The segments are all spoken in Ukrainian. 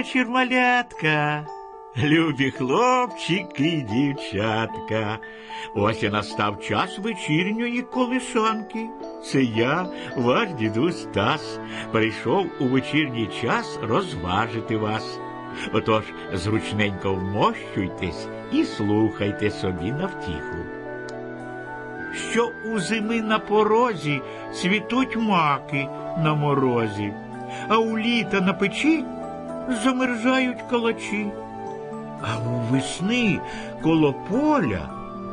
вечір, малятка. Любі хлопчики дівчатка. Ось і настав час вечірньої колишанки. Це я, ваш дідусь Стас, прийшов у вечірній час розважити вас. Отож, зручненько вмощуйтесь і слухайте собі на втіху. Що у зими на порозі цвітуть маки на морозі, а у літа на печі замерзають калачі. А у весни коло поля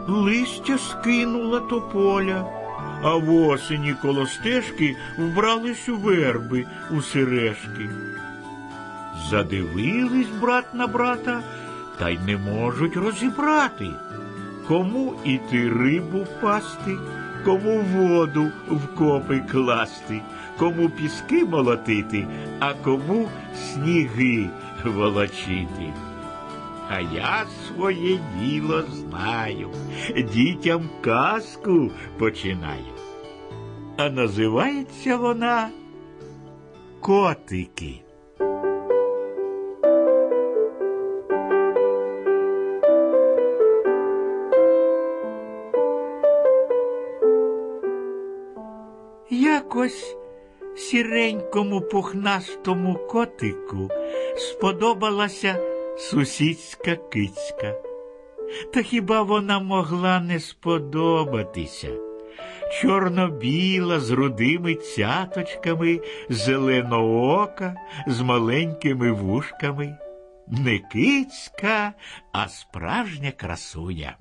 листя скинула тополя, а в осені коло стежки вбрались у верби у сережки. Задивились брат на брата, та й не можуть розібрати, кому іти рибу пасти, кому воду в копи класти, кому піски молотити, а кому сніги волочити. А я своє діло знаю, дітям казку починаю. А називається вона Котики. Якось сіренькому пухнастому котику сподобалася сусідська кицька. Та хіба вона могла не сподобатися? Чорно-біла з рудими цяточками, зеленоока з маленькими вушками. Не кицька, а справжня красуня.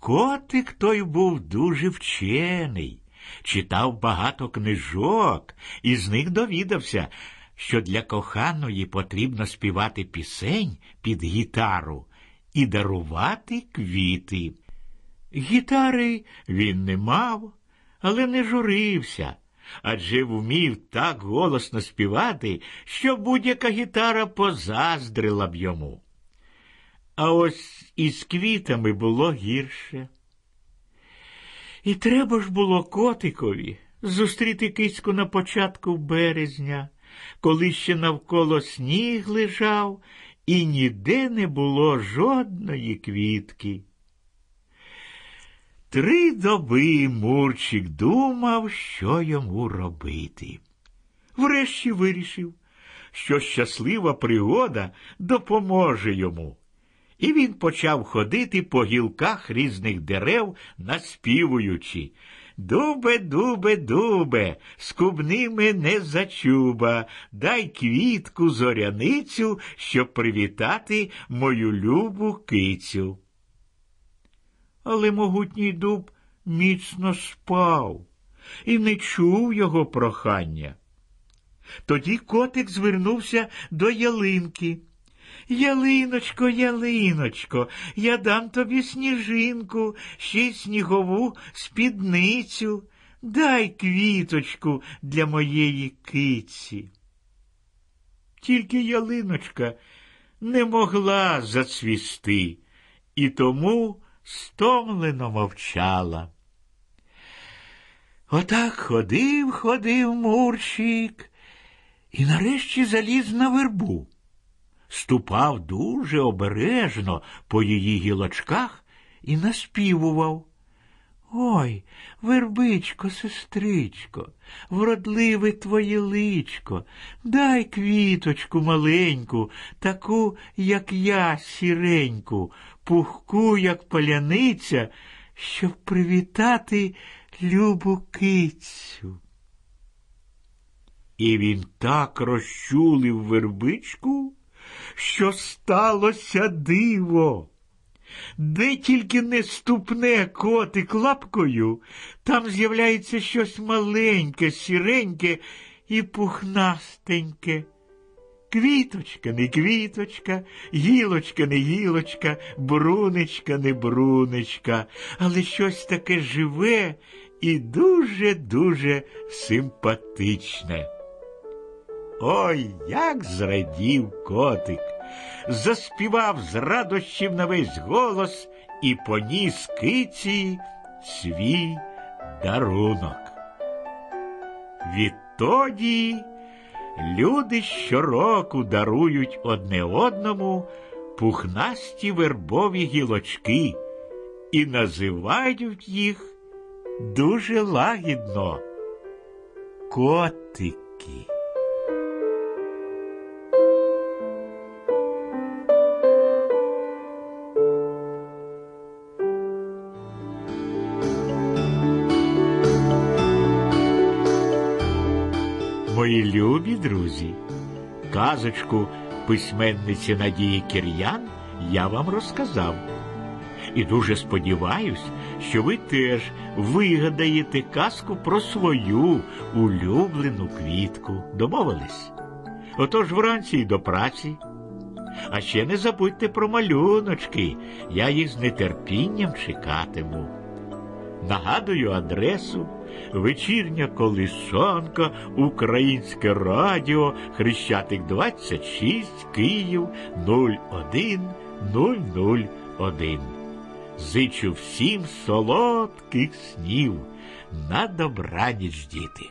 Котик той був дуже вчений, читав багато книжок і з них довідався, що для коханої потрібно співати пісень під гітару і дарувати квіти. Гітари він не мав, але не журився, адже вмів так голосно співати, що будь-яка гітара позаздрила б йому. А ось із квітами було гірше. І треба ж було котикові зустріти кицьку на початку березня, коли ще навколо сніг лежав, і ніде не було жодної квітки. Три доби Мурчик думав, що йому робити. Врешті вирішив, що щаслива пригода допоможе йому. І він почав ходити по гілках різних дерев, наспівуючи Дубе, дубе, дубе, скубни мене за чуба, дай квітку зоряницю, щоб привітати мою любу кицю. Але могутній дуб міцно спав і не чув його прохання. Тоді котик звернувся до ялинки. Ялиночко, ялиночко, я дам тобі сніжинку, ще й снігову спідницю. Дай квіточку для моєї киці. Тільки ялиночка не могла зацвісти і тому стомлено мовчала. Отак ходив, ходив Мурчик і нарешті заліз на вербу ступав дуже обережно по її гілочках і наспівував. Ой, вербичко, сестричко, вродливе твоє личко, дай квіточку маленьку, таку, як я, сіреньку, пухку, як паляниця, щоб привітати любу кицю. І він так розчулив вербичку, що сталося диво. Де тільки не ступне котик лапкою, там з'являється щось маленьке, сіреньке і пухнастеньке. Квіточка, не квіточка, гілочка, не гілочка, брунечка, не брунечка, але щось таке живе і дуже-дуже симпатичне. Ой, як зрадів котик, заспівав з радощів на весь голос і поніс киці свій дарунок. Відтоді люди щороку дарують одне одному пухнасті вербові гілочки і називають їх дуже лагідно котики. Мої любі друзі, казочку письменниці Надії Кір'ян я вам розказав. І дуже сподіваюсь, що ви теж вигадаєте казку про свою улюблену квітку. Домовились? Отож вранці й до праці. А ще не забудьте про малюночки, я їх з нетерпінням чекатиму. Нагадую адресу вечірня колисанка, Українське радіо, Хрещатик 26, Київ 01001. Зичу всім солодких снів на добраніч, діти.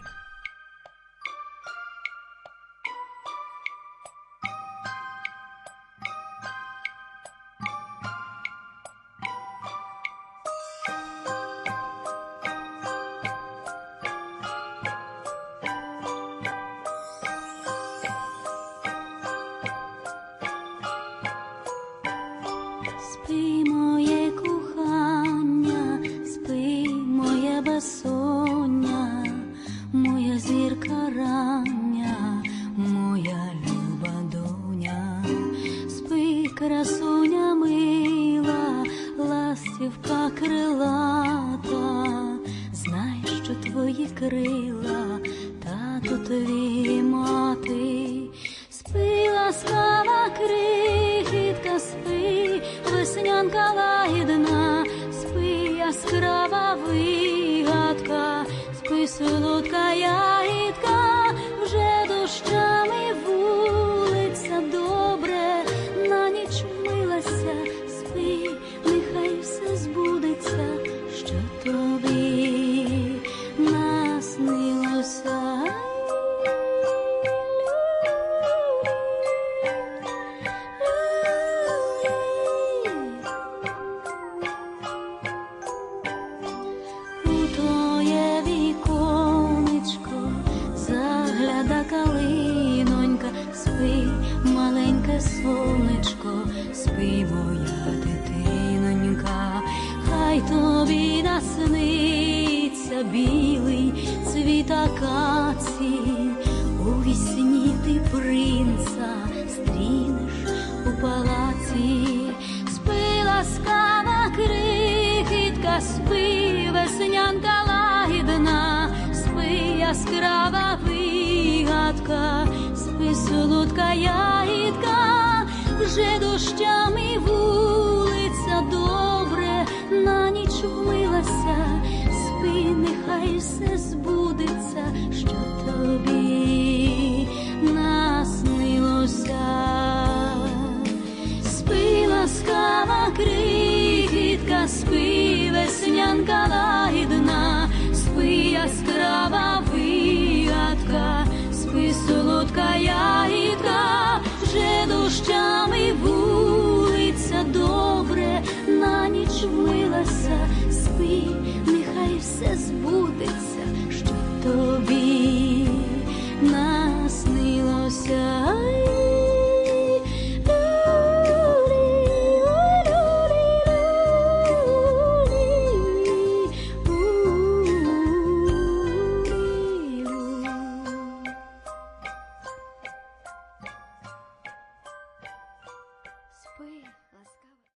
the тобі насниться білий цвіт акації, у вісні ти принца стрінеш у палаці, спи ласкава крихітка, спи, веснянка лагідна, спи, яскрава вигадка, спи, солодка ягідка, вже дощами вулиця все збудеться,